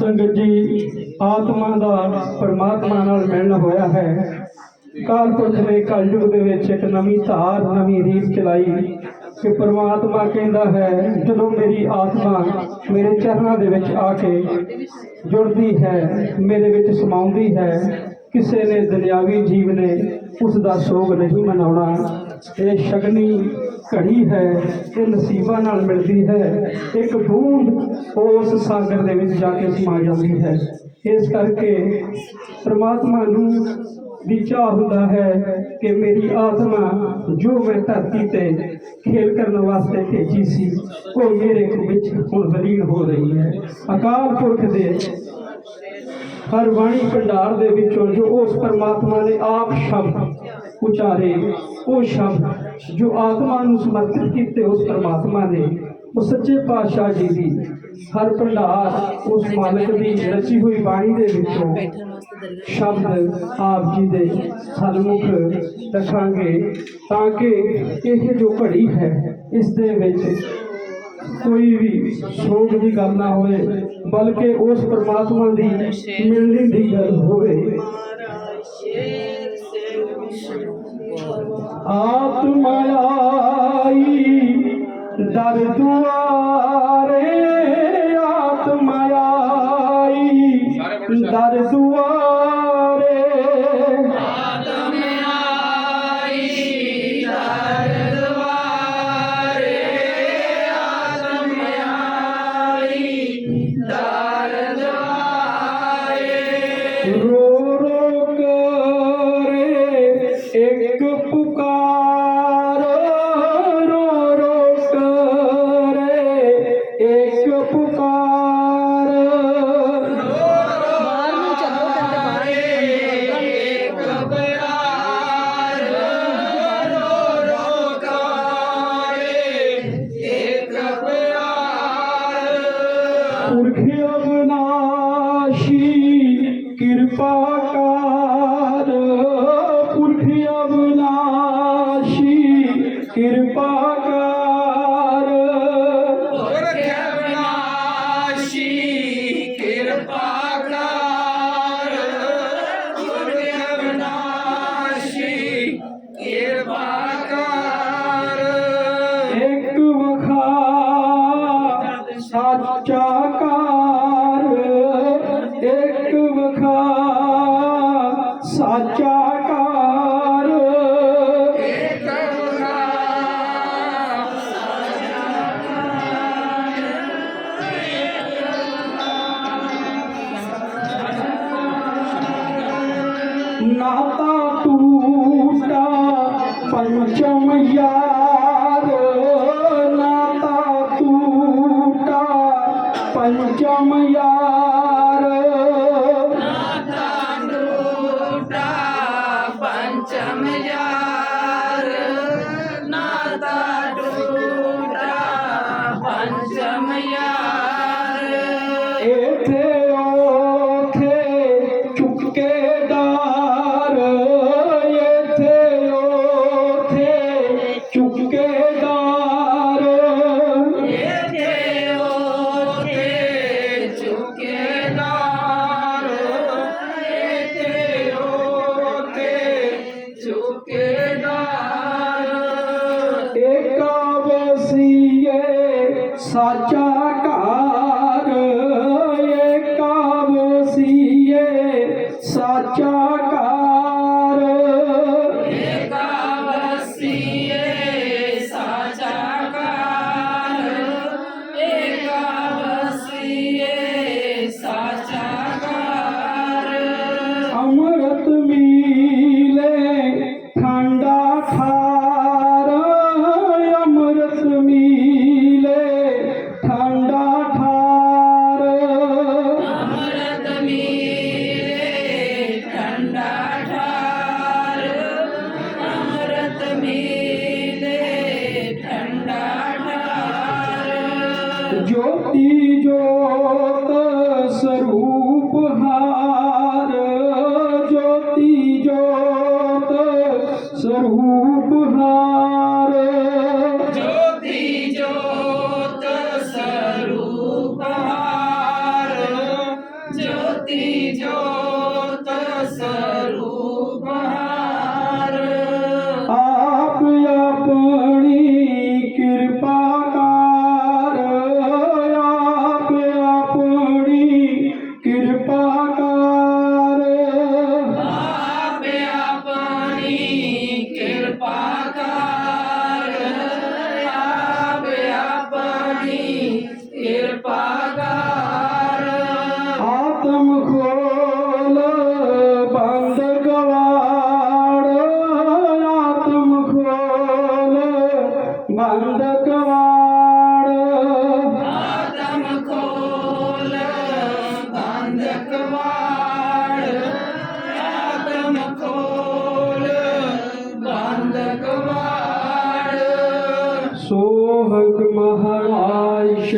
ਸੰਗਤ ਜੀ ਆਤਮਾ ਦਾ ਪਰਮਾਤਮਾ ਨਾਲ ਮਿਲਣ ਹੋਇਆ ਹੈ ਕਾਲ ਪੁਰਖ ਨੇ ਕਲਯੁਗ ਦੇ ਵਿੱਚ ਇੱਕ ਨਵੀਂ ਧਾਰ ਨਵੀਂ ਰੀਤ ਚਲਾਈ ਕਿ ਪਰਮਾਤਮਾ ਕਹਿੰਦਾ ਹੈ ਜਦੋਂ ਮੇਰੀ ਆਤਮਾ ਮੇਰੇ ਚਰਨਾਂ ਦੇ ਵਿੱਚ ਆ ਕੇ ਜੁੜਦੀ ਹੈ ਮੇਰੇ ਵਿੱਚ ਸਮਾਉਂਦੀ ਹੈ ਕਿਸੇ ਨੇ ਦੁਨਿਆਵੀ ਜੀਵ ਨੇ ਉਸ ਦਾ ਸੋਗ ਨਹੀਂ ਮਨਾਉਣਾ ਇਹ ਸ਼ਗਨੀ ਘੜੀ ਹੈ ਇਹ ਨਸੀਬਾਂ ਨਾਲ ਮਿਲਦੀ ਹੈ ਇੱਕ ਬੂੰਦ ਉਸ ਸਾਗਰ ਦੇ ਵਿੱਚ ਜਾ ਕੇ ਸਮਾ ਜਾਂਦੀ ਹੈ ਇਸ ਕਰਕੇ ਪ੍ਰਮਾਤਮਾ ਨੂੰ ਵਿਚਾਰ ਹੁੰਦਾ ਹੈ ਕਿ ਮੇਰੀ ਆਤਮਾ ਜੋ ਮੈਂ ਧਰਤੀ ਤੇ ਖੇਲ ਕਰਨ ਵਾਸਤੇ ਭੇਜੀ ਸੀ ਉਹ ਮੇਰੇ ਵਿੱਚ ਹੁਣ ਵਲੀਨ ਹੋ ਰਹੀ ਹੈ ਅਕਾਲ ਪੁਰਖ ਦੇ ਹਰ ਬਾਣੀ ਭੰਡਾਰ ਦੇ ਵਿੱਚੋਂ ਜੋ ਉਸ ਪਰਮਾਤਮਾ ਨੇ ਆਪ ਸ਼ਬਦ ਉਚਾਰੇ ਉਹ ਸ਼ਬਦ ਜੋ ਆਤਮਾ ਨੂੰ ਸਮਰਪਿਤ ਕੀਤੇ ਉਸ ਪਰਮਾਤਮਾ ਨੇ ਉਹ ਸੱਚੇ ਪਾਤਸ਼ਾਹ ਜੀ ਦੀ ਹਰ ਭੰਡਾਰ ਉਸ ਮਾਲਕ ਦੀ ਰਚੀ ਹੋਈ ਬਾਣੀ ਦੇ ਵਿੱਚੋਂ ਸ਼ਬਦ ਆਪ ਜੀ ਦੇ ਸਨਮੁਖ ਰੱਖਾਂਗੇ ਤਾਂ ਕਿ ਇਹ ਜੋ ਘੜੀ ਹੈ ਇਸ ਦੇ ਵਿੱਚ کوئی بھی شوق کی گل نہ ہوئے بلکہ اس پرماتما مل ہوئے آتما ڈر دے آت مائی در د ਉਰਖੀ ਅਬਨਾਸ਼ੀ ਕਿਰਪਾ ਕਾ کر پا کرم ناشی کر پگا جمنا کہرپا کر ایک بخار سچا کار ایک بخار سچا نا تنچمار پنچمار ڈو پنچمار ناڈو پنچمیا تھے اوکھے সাজ جوتی جو سروپ ہار جوتی جو سروپ ہار सोहक महाराज